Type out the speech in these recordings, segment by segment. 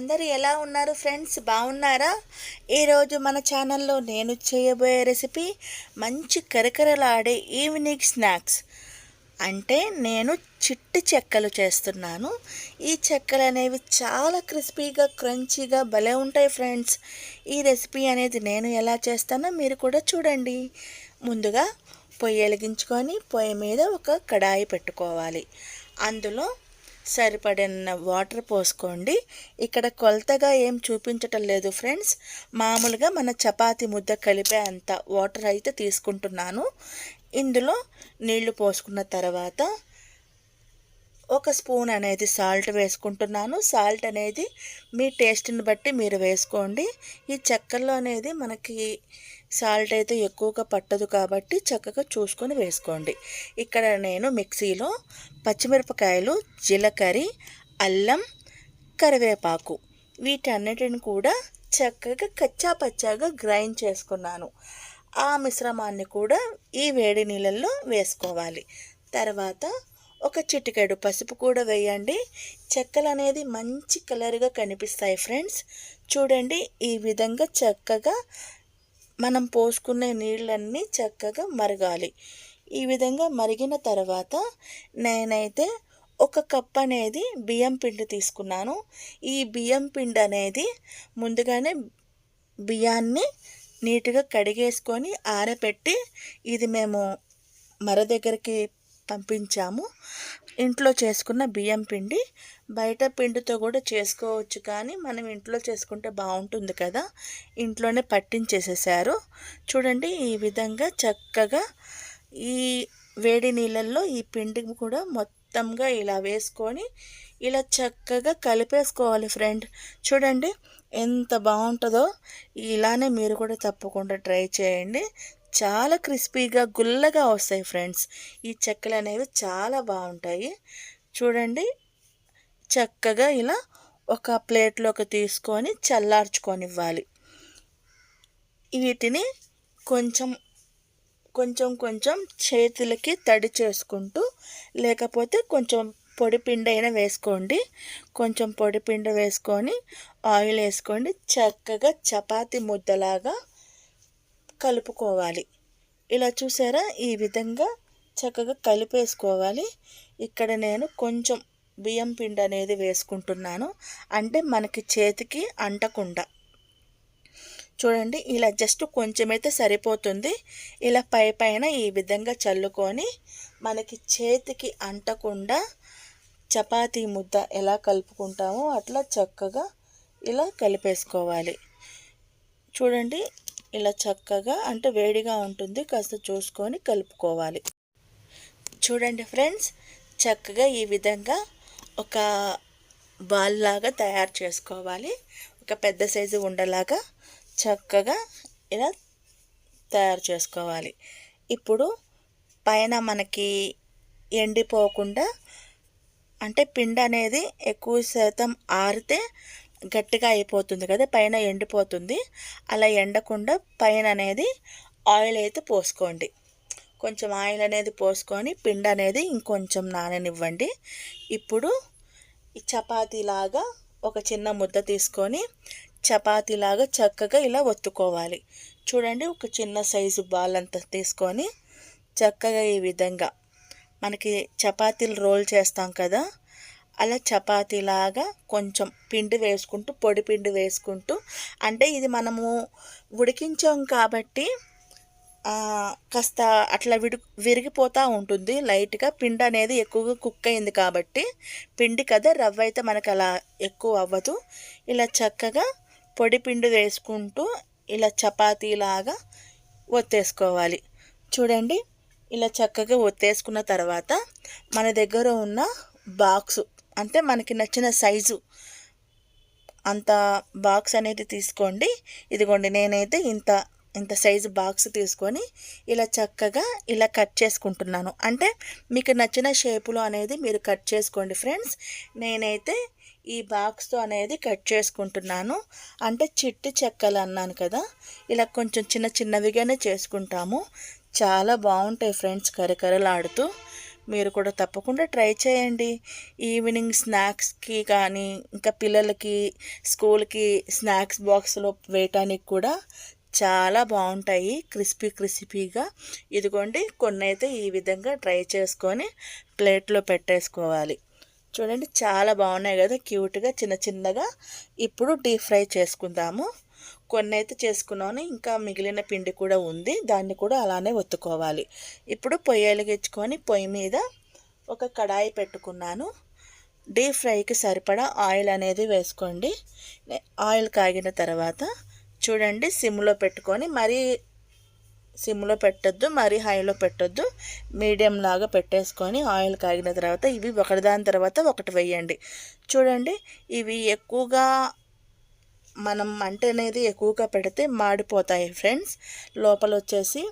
అందరూ ఎలా ఉన్నారు ఫ్రెండ్స్? బాగున్నారా? ఈరోజు మన ఛానల్లో నేను చేయబోయే రెసిపీ మంచి కరకరలాడే ఈవినింగ్ స్నాక్స్. అంటే నేను చిట్టి చెక్కలు చేస్తున్నాను. ఈ చెక్కలు అనేవి చాలా క్రిస్పీగా క్రంచీగా భలే ఉంటాయి ఫ్రెండ్స్. ఈ రెసిపీ అనేది నేను ఎలా చేస్తానో మీరు కూడా చూడండి. ముందుగా పొయ్యి వెలిగించుకొని పొయ్యి మీద ఒక కడాయి పెట్టుకోవాలి. అందులో సరిపడిన వాటర్ పోసుకోండి. ఇక్కడ కొలతగా ఏం చూపించటం లేదు ఫ్రెండ్స్. మామూలుగా మన చపాతి ముద్ద కలిపే అంత వాటర్ అయితే తీసుకుంటున్నాను. ఇందులో నీళ్ళు పోసుకున్న తర్వాత ఒక స్పూన్ అనేది సాల్ట్ వేసుకుంటున్నాను. సాల్ట్ అనేది మీ టేస్ట్ని బట్టి మీరు వేసుకోండి. ఈ చెక్కల్లో అనేది మనకి సాల్ట్ అయితే ఎక్కువగా పట్టదు కాబట్టి చక్కగా చూసుకొని వేసుకోండి. ఇక్కడ నేను మిక్సీలో పచ్చిమిరపకాయలు జీలకర్ర అల్లం కరివేపాకు వీటన్నిటిని కూడా చక్కగా కచ్చా పచ్చాగా గ్రైండ్ చేసుకున్నాను. ఆ మిశ్రమాన్ని కూడా ఈ వేడి నీళ్ళల్లో వేసుకోవాలి. తర్వాత ఒక చిటికెడు పసుపు కూడా వేయండి. చెక్కలు అనేది మంచి కలర్గా కనిపిస్తాయి ఫ్రెండ్స్. చూడండి ఈ విధంగా చక్కగా మనం పోసుకునే నీళ్ళన్నీ చక్కగా మరగాలి. ఈ విధంగా మరిగిన తర్వాత నేనైతే ఒక కప్ అనేది బియ్యం పిండి తీసుకున్నాను. ఈ బియ్యం పిండి అనేది ముందుగానే బియ్యాన్ని నీట్గా కడిగేసుకొని ఆరబెట్టి ఇది మేము మర దగ్గరికి పంపించాము. ఇంట్లో చేసుకున్న బియ్యం పిండి బయట పిండితో కూడా చేసుకోవచ్చు కానీ మనం ఇంట్లో చేసుకుంటే బాగుంటుంది కదా. ఇంట్లోనే పట్టించేసేసారు. చూడండి ఈ విధంగా చక్కగా ఈ వేడి నీళ్ళల్లో ఈ పిండి కూడా మొత్తంగా ఇలా వేసుకొని ఇలా చక్కగా కలిపేసుకోవాలి ఫ్రెండ్. చూడండి ఎంత బాగుంటుందో. ఇలానే మీరు కూడా తప్పకుండా ట్రై చేయండి. చాలా క్రిస్పీగా గుల్లగా వస్తాయి ఫ్రెండ్స్. ఈ చెక్కలు అనేవి చాలా బాగుంటాయి. చూడండి. చక్కగా ఇలా ఒక ప్లేట్లోకి తీసుకొని చల్లార్చుకొని ఇవ్వాలి వీటిని కొంచెం కొంచెం కొంచెం చేతులకి తడి చేసుకుంటూ లేకపోతే కొంచెం పొడి పిండి అయినా వేసుకోండి. కొంచెం పొడి పిండి వేసుకొని ఆయిల్ వేసుకోండి. చక్కగా చపాతి ముద్దలాగా కలుపుకోవాలి. ఇలా చూసారా? ఈ విధంగా చక్కగా కలిపేసుకోవాలి. ఇక్కడ నేను కొంచెం బియ్యం పిండి అనేది వేసుకుంటున్నాను. అంటే మనకి చేతికి అంటకుండా. చూడండి ఇలా జస్ట్ కొంచెం అయితే సరిపోతుంది. ఇలా పై పైన ఈ విధంగా చల్లుకొని మనకి చేతికి అంటకుండా చపాతీ ముద్ద ఎలా కలుపుకుంటామో అట్లా చక్కగా ఇలా కలిపేసుకోవాలి. చూడండి ఇలా చక్కగా అంటే వేడిగా ఉంటుంది. కాస్త చూసుకొని కలుపుకోవాలి. చూడండి ఫ్రెండ్స్ చక్కగా ఈ విధంగా ఒక బాల్ లాగా తయారు చేసుకోవాలి. ఒక పెద్ద సైజు ఉండలాగా చక్కగా ఇలా తయారు చేసుకోవాలి. ఇప్పుడు పైన మనకి ఎండిపోకుండా అంటే పిండి అనేది ఎక్కువ శాతం ఆరితే గట్టిగా అయిపోతుంది కదా పైన ఎండిపోతుంది. అలా ఎండకుండా పైన అనేది ఆయిల్ అయితే పోసుకోండి. కొంచెం ఆయిల్ అనేది పోసుకొని పిండి అనేది ఇంకొంచెం నాననివ్వండి. ఇప్పుడు ఈ చపాతీలాగా ఒక చిన్న ముద్ద తీసుకొని చపాతీలాగా చక్కగా ఇలా ఒత్తుకోవాలి. చూడండి ఒక చిన్న సైజు బాల్ అంతా తీసుకొని చక్కగా ఈ విధంగా మనకి చపాతీలు రోల్ చేస్తాం కదా అలా చపాతీలాగా కొంచెం పిండి వేసుకుంటూ పొడి పిండి వేసుకుంటూ అంటే ఇది మనము ఉడికించాం కాబట్టి కాస్త అట్లా విడి విరిగిపోతూ ఉంటుంది. లైట్గా పిండి అనేది ఎక్కువగా కుక్ అయింది కాబట్టి పిండి కదా రవ్వ అయితే మనకు అలా ఎక్కువ అవ్వదు. ఇలా చక్కగా పొడి పిండి వేసుకుంటూ ఇలా చపాతీలాగా ఒత్తేసుకోవాలి. చూడండి ఇలా చక్కగా ఒత్తేసుకున్న తర్వాత మన దగ్గర ఉన్న బాక్సు అంటే మనకి నచ్చిన సైజు అంత బాక్స్ అనేది తీసుకోండి. ఇదిగోండి నేనైతే ఇంత ఇంత సైజు బాక్స్ తీసుకొని ఇలా చక్కగా ఇలా కట్ చేసుకుంటున్నాను. అంటే మీకు నచ్చిన షేపులో అనేది మీరు కట్ చేసుకోండి ఫ్రెండ్స్. నేనైతే ఈ బాక్స్తో అనేది కట్ చేసుకుంటున్నాను. అంటే చిట్టి చెక్కలు అన్నాను కదా ఇలా కొంచెం చిన్న చిన్నవిగానే చేసుకుంటాము. చాలా బాగుంటాయి ఫ్రెండ్స్ కరకరలాడుతూ. మీరు కూడా తప్పకుండా ట్రై చేయండి. ఈవినింగ్ స్నాక్స్కి కానీ ఇంకా పిల్లలకి స్కూల్కి స్నాక్స్ బాక్స్లో వేయటానికి కూడా చాలా బాగుంటాయి. క్రిస్పీ క్రిస్పీగా. ఇదిగోండి కొన్ని అయితే ఈ విధంగా ట్రై చేసుకొని ప్లేట్లో పెట్టేసుకోవాలి. చూడండి చాలా బాగున్నాయి కదా క్యూట్గా చిన్న చిన్నగా. ఇప్పుడు డీప్ ఫ్రై చేసుకుందాము. కొన్ని అయితే చేసుకున్నాను. ఇంకా మిగిలిన పిండి కూడా ఉంది. దాన్ని కూడా అలానే ఒత్తుకోవాలి. ఇప్పుడు పొయ్యి వెలిగించుకొని పొయ్యి మీద ఒక కడాయి పెట్టుకున్నాను. డీప్ ఫ్రైకి సరిపడా ఆయిల్ అనేది వేసుకోండి. ఆయిల్ కాగిన తర్వాత చూడండి సిమ్లో పెట్టుకొని మరీ సిమ్లో పెట్టొద్దు మరీ హైలో పెట్టొద్దు. మీడియం లాగా పెట్టేసుకొని ఆయిల్ కాగిన తర్వాత ఇవి ఒకటి దాని తర్వాత ఒకటి వేయండి. చూడండి ఇవి ఎక్కువగా మనం మంట అనేది ఎక్కువగా పెడితే మాడిపోతాయి ఫ్రెండ్స్. లోపల వచ్చేసి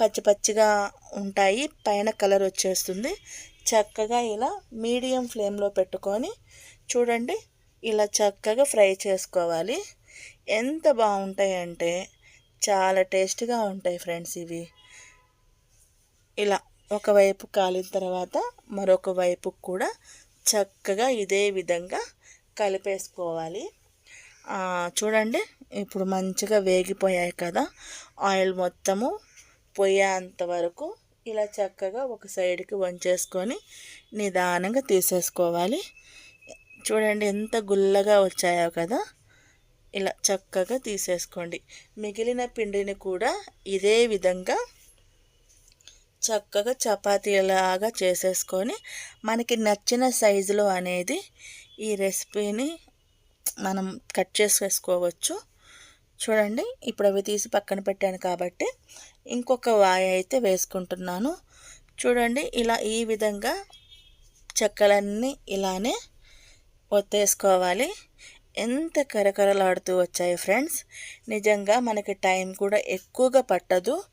పచ్చి పచ్చిగా ఉంటాయి. పైన కలర్ వచ్చేస్తుంది. చక్కగా ఇలా మీడియం ఫ్లేమ్లో పెట్టుకొని చూడండి ఇలా చక్కగా ఫ్రై చేసుకోవాలి. ఎంత బాగుంటాయి అంటే చాలా టేస్ట్గా ఉంటాయి ఫ్రెండ్స్ ఇవి. ఇలా ఒకవైపు కాలిన తర్వాత మరొక వైపు కూడా చక్కగా ఇదే విధంగా కలిపేసుకోవాలి. చూడండి. ఇప్పుడు మంచిగా వేగిపోయాయి కదా. ఆయిల్ మొత్తము పోయేంత వరకు ఇలా చక్కగా ఒక సైడ్కి వంచేసుకొని నిదానంగా తీసేసుకోవాలి. చూడండి ఎంత గుల్లగా వచ్చాయో కదా. ఇలా చక్కగా తీసేసుకోండి. మిగిలిన పిండిని కూడా ఇదే విధంగా చక్కగా చపాతీలాగా చేసేసుకొని మనకి నచ్చిన సైజులో అనేది ఈ రెసిపీని మనం కట్ చేసేసుకోవచ్చు. చూడండి ఇప్పుడు అవి తీసి పక్కన పెట్టాను కాబట్టి ఇంకొక వాయ అయితే వేసుకుంటున్నాను. చూడండి ఇలా ఈ విధంగా చెక్కలన్నీ ఇలానే ఒత్తేసుకోవాలి. ఎంత కరకరలాడుతూ వచ్చాయి ఫ్రెండ్స్. నిజంగా మనకి టైం కూడా ఎక్కువగా పట్టదు.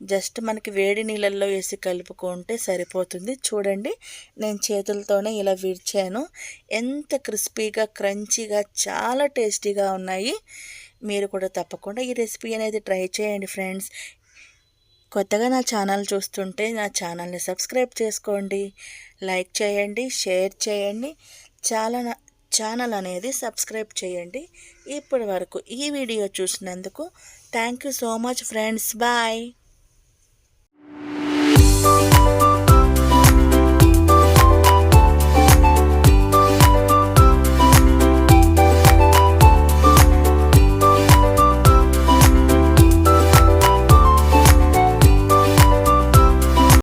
జస్ట్ మనకి వేడి నీళ్ళల్లో వేసి కలుపుకుంటే సరిపోతుంది. చూడండి నేను చేతులతోనే ఇలా విడిచాను ఎంత క్రిస్పీగా క్రంచీగా చాలా టేస్టీగా ఉన్నాయి. మీరు కూడా తప్పకుండా ఈ రెసిపీ అనేది ట్రై చేయండి ఫ్రెండ్స్. కొత్తగా నా ఛానల్ చూస్తుంటే నా ఛానల్ని సబ్స్క్రైబ్ చేసుకోండి లైక్ చేయండి షేర్ చేయండి. చాలా ఛానల్ అనేది సబ్స్క్రైబ్ చేయండి. ఇప్పటి వరకు ఈ వీడియో చూసినందుకు thank you so much friends. Bye.